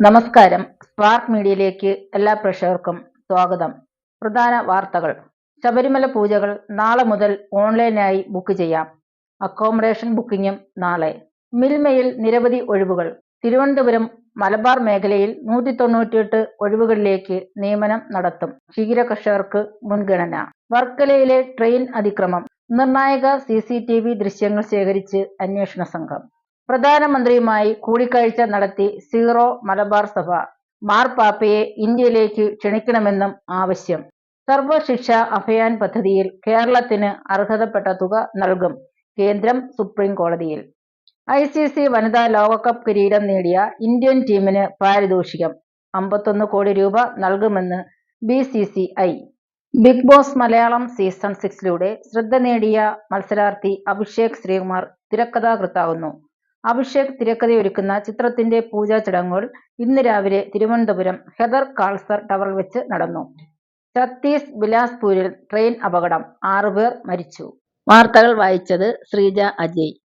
നമസ്കാരം. സ്പാർക്ക് മീഡിയയിലേക്ക് എല്ലാ പ്രേക്ഷകർക്കും സ്വാഗതം. പ്രധാന വാർത്തകൾ. ശബരിമല പൂജകൾ നാളെ മുതൽ ഓൺലൈനായി ബുക്ക് ചെയ്യാം. അക്കോമഡേഷൻ ബുക്കിംഗും നാളെ. മിൽമയിൽ നിരവധി ഒഴിവുകൾ. തിരുവനന്തപുരം മലബാർ മേഖലയിൽ നൂറ്റി തൊണ്ണൂറ്റിയെട്ട് ഒഴിവുകളിലേക്ക് നിയമനം നടത്തും. ക്ഷീര കർഷകർക്ക് മുൻഗണന. വർക്കലയിലെ ട്രെയിൻ അതിക്രമം. നിർണായക സി ദൃശ്യങ്ങൾ ശേഖരിച്ച് അന്വേഷണ സംഘം. പ്രധാനമന്ത്രിയുമായി കൂടിക്കാഴ്ച നടത്തി സീറോ മലബാർ സഭ. മാർപ്പാപ്പയെ ഇന്ത്യയിലേക്ക് ക്ഷണിക്കണമെന്നും ആവശ്യം. സർവശിക്ഷ അഭയാൻ പദ്ധതിയിൽ കേരളത്തിന് അർഹതപ്പെട്ട തുക നൽകും കേന്ദ്രം സുപ്രീം കോടതിയിൽ. ഐ സി സി വനിതാ ലോകകപ്പ് കിരീടം നേടിയ ഇന്ത്യൻ ടീമിന് പാരിതോഷികം അമ്പത്തൊന്ന് കോടി രൂപ നൽകുമെന്ന് B C C I. Big Boss Malayalam season സിക്സിലൂടെ ശ്രദ്ധ നേടിയ മത്സരാർത്ഥി അഭിഷേക് ശ്രീകുമാർ തിരക്കഥാകൃത്താകുന്നു. അഭിഷേക് തിരക്കഥയൊരുക്കുന്ന ചിത്രത്തിന്റെ പൂജാ ചടങ്ങുകൾ ഇന്ന് രാവിലെ തിരുവനന്തപുരം ഹെദർ കാൾസർ ടവറിൽ വെച്ച് നടന്നു. ഛത്തീസ് ബിലാസ്പൂരിൽ ട്രെയിൻ അപകടം. ആറുപേർ മരിച്ചു. വാർത്തകൾ വായിച്ചത് ശ്രീജ അജയ്.